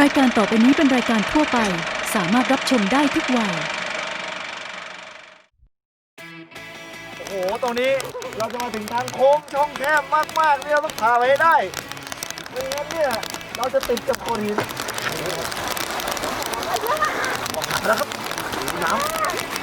รายการต่อไปนี้เป็นรายการทั่วไป สามารถรับชมได้ทุกวัย โอ้โห ตรงนี้เราจะมาถึงทางโค้งช่องแคบมากๆเนี่ยต้องผ่าไปให้ได้ ไม่งั้นเนี่ย เราจะติดกับโคนหินแล้วครับน้ำ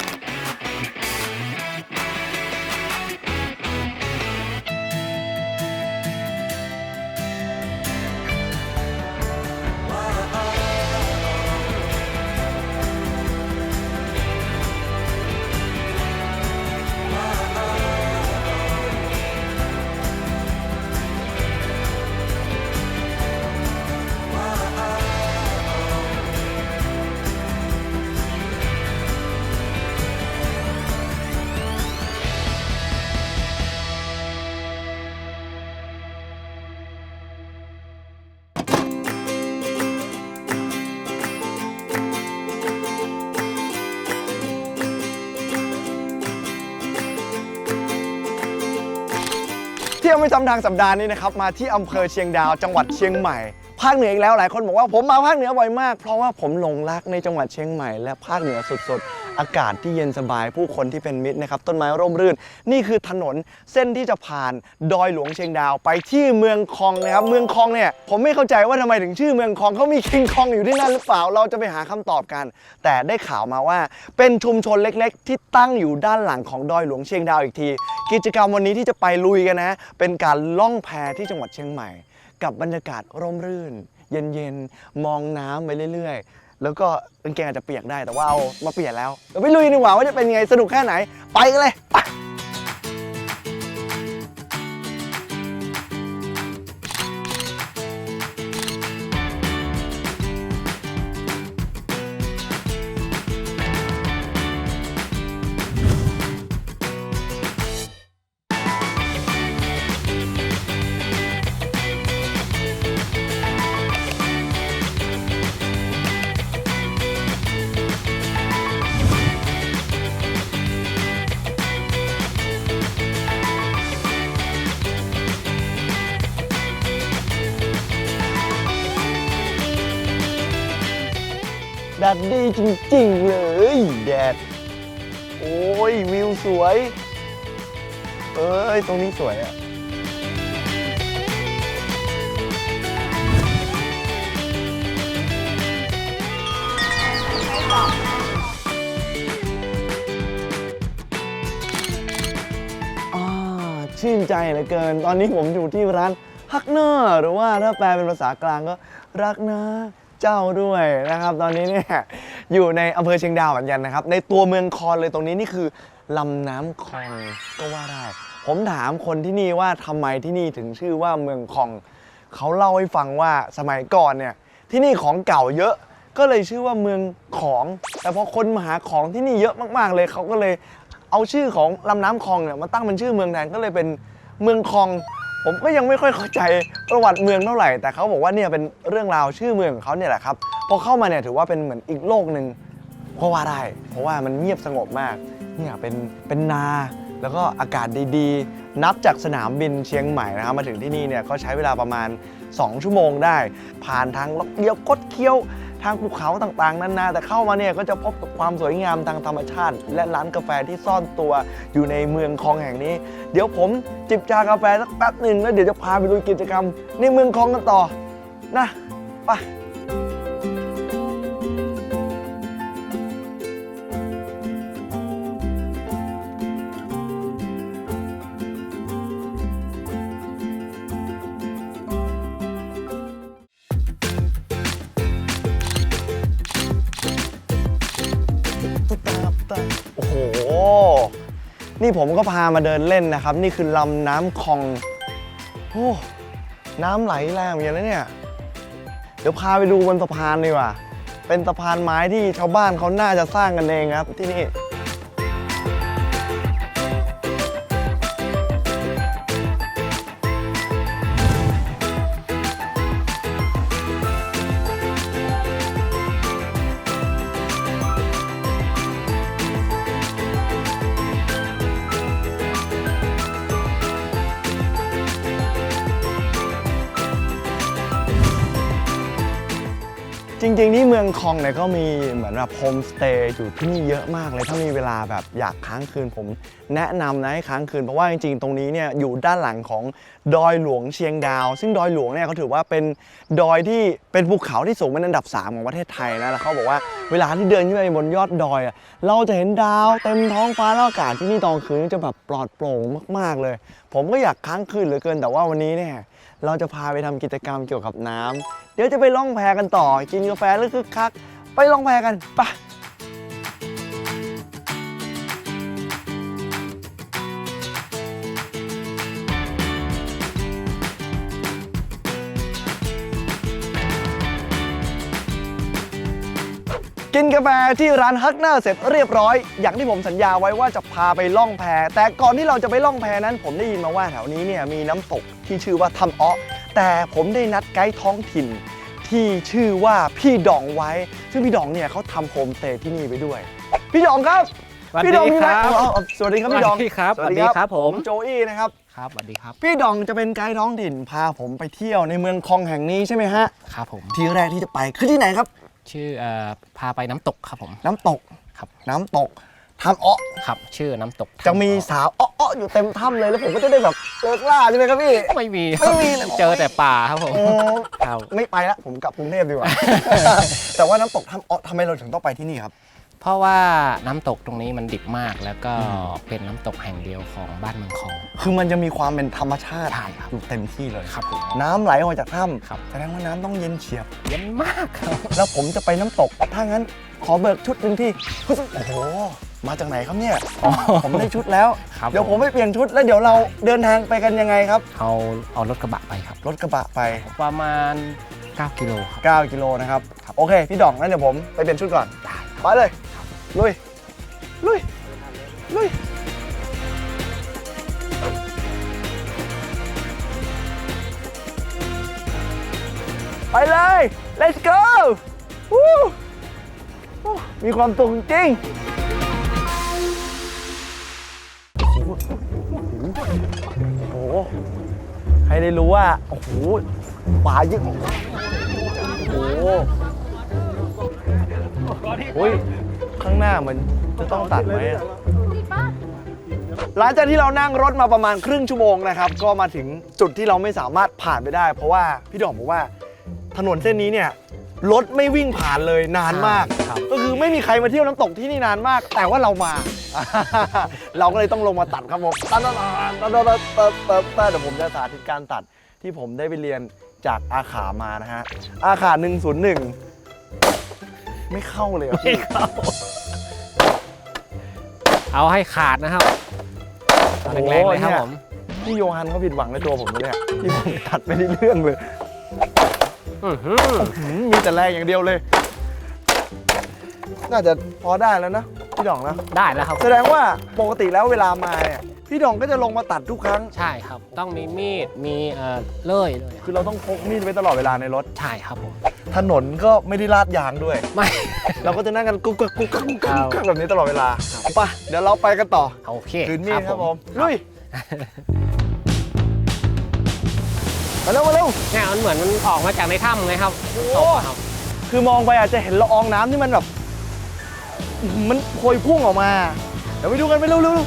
ที่ยวไม่จำทางสัปดาห์นี้นะครับมาที่อำเภอเชียงดาวจังหวัดเชียงใหม่ภาคเหนืออีกแล้วหลายคนบอกว่าผมมาภาคเหนือบ่อยมากเพราะว่าผมหลงรักในจังหวัดเชียงใหม่และภาคเหนือสุดๆ อากาศที่เย็นสบายผู้คนที่เป็นมิตรนะครับต้นไม้ร่มรื่น นี่คือถนนเส้นที่จะผ่านดอยหลวงเชียงดาวไปที่เมืองคองนะครับเมืองคองเนี่ยผมไม่เข้าใจว่าทำไมถึงชื่อเมืองคองเขามีคิงคองอยู่ที่นั่นหรือเปล่าเราจะไปหาคำตอบกัน แต่ได้ข่าวมาว่าเป็นชุมชนเล็ก ๆ ที่ตั้งอยู่ด้านหลังของดอยหลวงเชียงดาวอีกที กิจกรรมวันนี้ที่จะไปลุยกันนะ เป็นการล่องแพที่จังหวัดเชียงใหม่ กับบรรยากาศร่มรื่น เย็นๆ มองน้ำไปเรื่อย ๆ แล้วก็กางเกงอาจจะเปียกได้แต่ว่าเอามาเปลี่ยนแล้วเราไปลุยดีกว่าว่าจะเป็นยังไงสนุกแค่ไหนไปกันเลยไป แดดดีจริงๆเลยแดด โอ้ยวิวสวย เอ้ย ตรงนี้สวยอะอ่าชื่นใจเหลือเกิน ตอนนี้ผมอยู่ที่ร้านฮักเนอร์หรือว่าถ้าแปลเป็นภาษากลางก็รักนะ เจ้าด้วยนะครับ ตอนนี้เนี่ยอยู่ในอำเภอเชียงดาวเหมือนกันนะครับ ในตัวเมืองคอนเลยตรงนี้นี่คือลำน้ำคองก็ว่าได้ ผมถามคนที่นี่ว่าทำไมที่นี่ถึงชื่อว่าเมืองคอง เขาเล่าให้ฟังว่าสมัยก่อนเนี่ยที่นี่ของเก่าเยอะก็เลยชื่อว่าเมืองของ แต่พอคนมาหาของที่นี่เยอะมากๆเลยเขาก็เลยเอาชื่อของลำน้ำคองเนี่ยมาตั้งเป็นชื่อเมืองแทนก็เลยเป็นเมืองคอง ผมก็ยังไม่ค่อยเข้าใจประวัติเมืองเท่าไหร่ แต่เขาบอกว่าเนี่ยเป็นเรื่องราวชื่อเมืองของเขาเนี่ยแหละครับพอเข้ามาเนี่ยถือว่าเป็นเหมือนอีกโลกหนึ่งก็ว่าได้ เพราะว่ามันเงียบสงบมากเนี่ยเป็นเป็นนาแล้วก็อากาศดีๆ นับจากสนามบินเชียงใหม่นะครับมาถึงที่นี่เนี่ยก็ใช้เวลาประมาณ 2 ชั่วโมงได้ ผ่านทางล็อกเลี้ยวคดเคี้ยว ทางภูเขาต่างๆนานาแต่เข้ามาเนี่ยก็จะพบกับความสวยงามทางธรรมชาติ และร้านกาแฟที่ซ่อนตัวอยู่ในเมืองคลองแห่งนี้ เดี๋ยวผมจิบชากาแฟสักแป๊บหนึ่งแล้วเดี๋ยวจะพาไปดูกิจกรรม ในเมืองคลองกันต่อนะไปี่ผมก็พามาเดินเล่นนะครับ นี่คือลำน้ำคลองโอ้น้ำไหลแรงเหมือนกันนะเนี่ย เดี๋ยวพาไปดูบนสะพานดีกว่า เป็นสะพานไม้ที่ชาวบ้านเขาน่าจะสร้างกันเองครับที่นี่ จริงๆที่เมืองคองเนี่ยก็มีเหมือนแบบโฮมสเตย์อยู่ที่นี่เยอะมากเลยถ้ามีเวลาแบบอยากค้างคืนผมแนะนำนะให้ค้างคืนเพราะว่าจริงๆ ตรงนี้เนี่ยอยู่ด้านหลังของดอยหลวงเชียงดาว ซึ่งดอยหลวงเนี่ยเขาถือว่าเป็นดอยที่เป็นภูเขาที่สูงเป็นอันดับ 3 ของประเทศไทยนะแล้วเขาบอกว่าเวลาที่เดินขึ้นไปบนยอดดอยอะเราจะเห็นดาวเต็มท้องฟ้าแล้วอากาศที่นี่ตอนคืนจะแบบปลอดโปร่งมากๆเลยผมก็อยากค้างคืนเหลือเกินแต่ว่าวันนี้เนี่ยเราจะพาไปทำกิจกรรมเกี่ยวกับน้ำเดี๋ยวจะไปล่องแพกันต่อ กินกาแฟแล้วคึกคัก ไปล่องแพกันไปะ กินกาแฟที่ร้านฮักเนอร์เสร็จเรียบร้อย อย่างที่ผมสัญญาไว้ว่าจะพาไปล่องแพ แต่ก่อนที่เราจะไปล่องแพนั้น ผมได้ยินมาว่าแถวนี้เนี่ยมีน้ำตกที่ชื่อว่าทำเอ้อแต่ผมได้นัดไกด์ท้องถิ่น ที่ชื่อว่าพี่ดองไว้ ซึ่งพี่ดองเนี่ยเขาทำโฮมสเตย์ที่นี่ไปด้วย พี่ดองครับสวัสดีพี่ดองอยู่ไหนครับอ๋ออ๋อสวัสดีครับพี่ดองสวัสดีครับสวัสดีครับผมโจอี้นะครับครับสวัสดีครับ พี่ดองจะเป็นไกด์ท้องถิ่นพาผมไปเที่ยวในเมืองคองแห่งนี้ใช่ไหมฮะครับผมที่แรกที่จะไปคือที่ไหนครับ ชื่อเอ่อพาไปน้ำตกครับผม น้ำตกครับ น้ำตกทำเอ้อครับ ชื่อน้ำตกจะมีสาวอ้อๆอยู่เต็มถ้ำเลยแล้วผมก็จะได้แบบเลิกล่าใช่ไหมครับพี่ ไม่มีไม่มีเลย เจอแต่ป่าครับผม โอ้ครับ ไม่ไปละผมกลับกรุงเทพดีกว่า แต่ว่าน้ำตกถ้ำอ้อทำไมเราถึงต้องไปที่นี่ครับ เพราะว่าน้ำตกตรงนี้มันดิบมากแล้วก็เป็นน้ำตกแห่งเดียวของบ้านเมืองคอง คือมันจะมีความเป็นธรรมชาติใช่ครับ อยู่เต็มที่เลย ครับผม น้ำไหลออกมาจากถ้ครับำแสดงว่าน้ำต้องเย็นเฉียบ เย็นมากครับ แล้วผมจะไปน้ำตก ถ้างั้นขอเบิกชุดหนึ่งที่ โอ้โห มาจากไหนครับเนี่ยผมได้ชุดแล้ว ครับ เดี๋ยวผมไปเปลี่ยนชุดแล้วเดี๋ยวเราเดินทางไปกันยังไงครับ เอาเอารถกระบะไปครับ รถกระบะไป ประมาณ 9 กิโลครับ 9 กิโลนะครับ โอเค พี่ดองงั้นเดี๋ยวผมไปเปลี่ยนชุดก่อน ไปเลย ลุย ลุย ลุย ไปเลย let's go วู้วู้มีความสุขจริงโอ้โหให้ได้รู้ว่า โอ้โหป่าเยอะโอ้โหโอ้ย ข้างหน้าเหมือนจะต้องตัดไหมอะหลังจากที่เรานั่งรถมาประมาณครึ่งชั่วโมงนะครับ ก็มาถึงจุดที่เราไม่สามารถผ่านไปได้ เพราะว่าพี่ดอกบอกว่าถนนเส้นนี้เนี่ยรถไม่วิ่งผ่านเลยนานมาก ครับ ก็คือไม่มีใครมาเที่ยวน้ำตกที่นี่นานมาก แต่ว่าเรามา เราก็เลยต้องลงมาตัดครับผมตัดตัดตัดตัดตัดตัดตัดตัดเดี๋ยวผมจะสาธิตการตัดที่ผมได้ไปเรียนจากอาขามานะฮะอาขา101 ไม่เข้าเลยอะพี่เอาให้ขาดนะครับเอาแรงๆเลยครับผมพี่โยฮันเขาผิดหวังในตัวผมนะเนี่ยที่ผมตัดไม่ได้เรื่องเลยอื้อหือหืมมีแต่แรงอย่างเดียวเลย น่าจะพอได้แล้วนะ พี่ดองนะ ได้แล้วครับ แสดงว่าปกติแล้วเวลามาเนี่ยพี่ดองก็จะลงมาตัดทุกครั้ง ใช่ครับ ต้องมีมีด มีเอ่อเลื่อยด้วยคือเราต้องพกมีดไว้ตลอดเวลาในรถ ใช่ครับผม ถนนก็ไม่ได้ลาดยางด้วย ไม่ เราก็จะนั่งกันกุ๊กกักกุ๊กกักกุ๊กกักครับกุ๊กกักแบบนี้ตลอดเวลาไปเดี๋ยวเราไปกันต่อโอเคคืนมีดครับผมคลุรับยมาเร็วมาเร็วเนี่ยมันเหมือนมันออกมาจากในถ้ำไงครับโอ้ตกอะครับ คือมองไปอาจจะเห็นละอองน้ำที่มันแบบอื้อหือ มันโพยพุ่งออกมา เดี๋ยวไปดูกันไปเร็วเร็วเร็ว